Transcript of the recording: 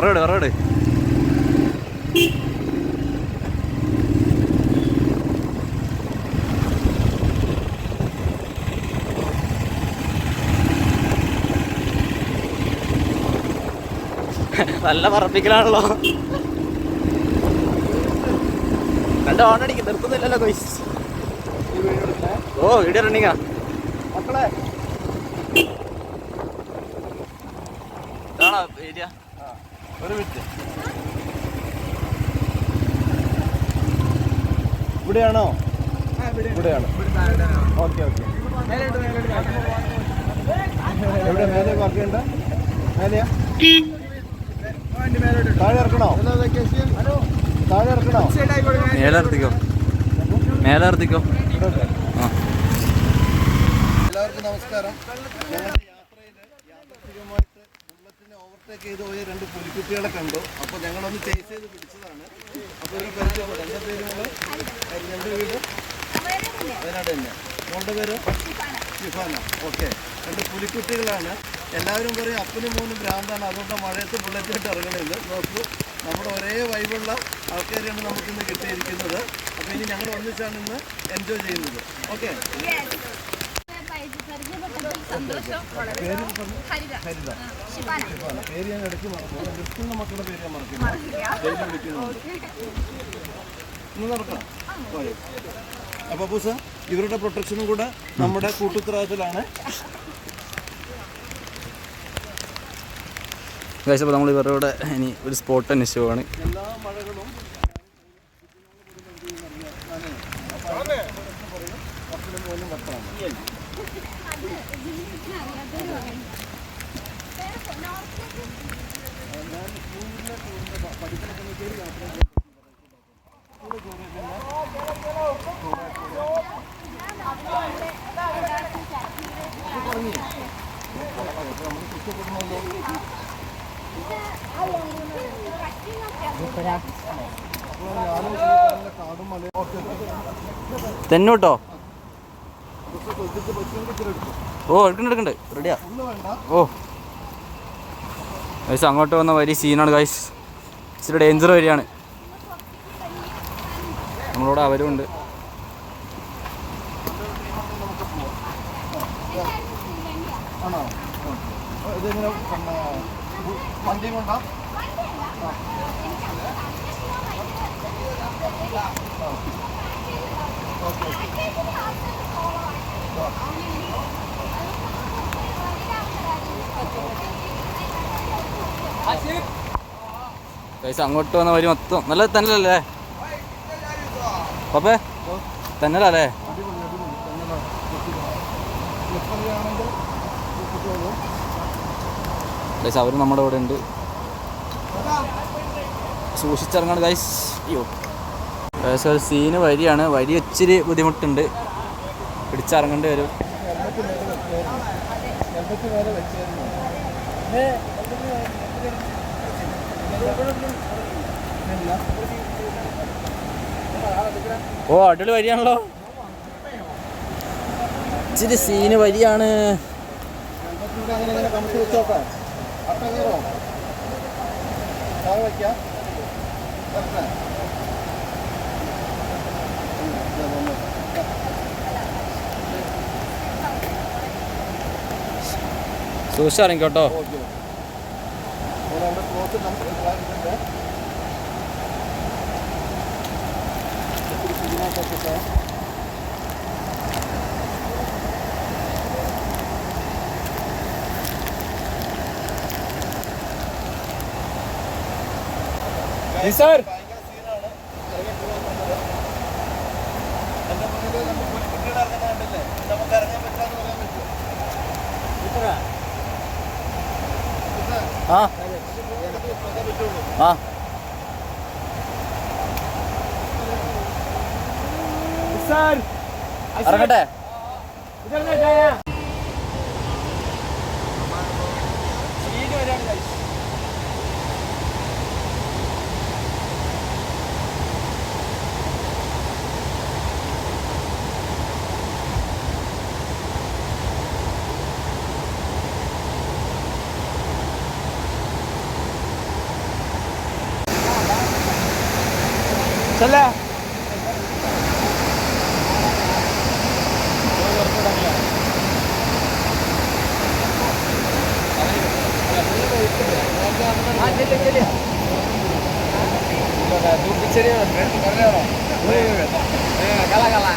പറയോട് പറയോട് നല്ല പറപ്പിക്കലാണല്ലോ നല്ല ഓണടിക്കും നിർത്തുന്നില്ലല്ലോ കൊയ്സ് ഓ വീഡിയോ റണ്ണിങ്ങാ മക്കളെ. ഏരിയ ഒരു മിനിറ്റ്. ഇവിടെയാണോ? ഇവിടെയാണ്. Okay okay. എവിടെ? മേലെ വർക്കുണ്ട് മേലെയാ? താഴെ ഇറക്കണോ? താഴെ ഇറക്കണോ? മേലെ ഇറത്തിക്കോ മേലെ ഇറത്തിക്കോ എല്ലാവർക്കും നമസ്കാരം. ഓവർടേക്ക് ചെയ്ത് പോയ രണ്ട് പുലിക്കുട്ടികളെ കണ്ടു. അപ്പോൾ ഞങ്ങളൊന്ന് ചേസ് ചെയ്ത് പിടിച്ചതാണ്. അപ്പോൾ ഒരു പരിചയപ്പെടും എന്റെ പേര് മോൾ എന്റെ വീട്? വയനാട് തന്നെ. മോളുടെ പേര്? ഷിഫാന. ഓക്കെ. രണ്ട് പുലിക്കുട്ടികളാണ്. എല്ലാവരും പറയും അപ്പനും മോനും ഭ്രാന്താണ്. അതുകൊണ്ട് മഴയത്ത് ബുള്ളറ്റിട്ട് ഇറങ്ങണമെന്ന് നോക്കൂ. നമ്മുടെ ഒരേ വൈബുള്ള ആൾക്കാരെയാണ് നമുക്കിന്ന് കിട്ടിയിരിക്കുന്നത്. അപ്പോൾ ഇനി ഞങ്ങൾ ഒന്നിച്ചാണ് ഇന്ന് എൻജോയ് ചെയ്യുന്നത്. ഓക്കെ? അപ്പൊ പൂസ ഇവരുടെ പ്രൊട്ടക്ഷനും കൂടെ നമ്മുടെ കൂട്ടുത്തരവാദിത്തത്തിലാണ് ഗൈസ് അപ്പോൾ നമ്മൾ ഇവരുടെ ഇനി ഒരു സ്പോട്ട് അന്വേഷിച്ചു പോവാണ്. എല്ലാ മഴകളും തെന്നോട്ടോ? ഓ എടുക്കണ്ട് എടുക്കണ്ട്. റെഡിയാ ഓ. ഗൈസ് അങ്ങോട്ട് വന്ന വലിയ സീനാണ് ഗൈസ് ഇച്ചിരി ഡേഞ്ചർ വരികയാണ് നമ്മളോട് അവരും ഉണ്ട് ആണോ. ഇതെങ്ങനെ വണ്ടിയും വണ്ടി കൊണ്ടാ പൈസ അങ്ങോട്ട് വന്ന വരി മൊത്തം. നല്ല തന്നലല്ലേ പപ്പേ തന്നലല്ലേ അടിപൊളി അടിപൊളി തന്നെ സ്ലിപ്പറിയാണെങ്കിൽ കുട്ടികളും ഗൈസ് അവർ നമ്മുടെ ഇവിടെ ഉണ്ട്. സൂക്ഷിച്ചിറങ്ങാണ് ഗൈസ് അയ്യോ. ഗൈസ് ഒരു സീന് വരിയാണ് വരി ഇച്ചിരി ബുദ്ധിമുട്ടുണ്ട്. പിടിച്ചിറങ്ങേണ്ടി വരും. ഓ അടിപൊളി വരിയാണല്ലോ ഇച്ചിരി സീന് വരിയാണ് കയറോ താഴെ വയ്ക്കാം? വെക്കാം. ഉം, ഇതാ. വന്നു. സൂക്ഷിച്ചിറങ്ങിക്കോട്ടോ ഓക്കെ ഇവിടെ അവിടെ चला तू पिक्चर कर रहे हो कला कला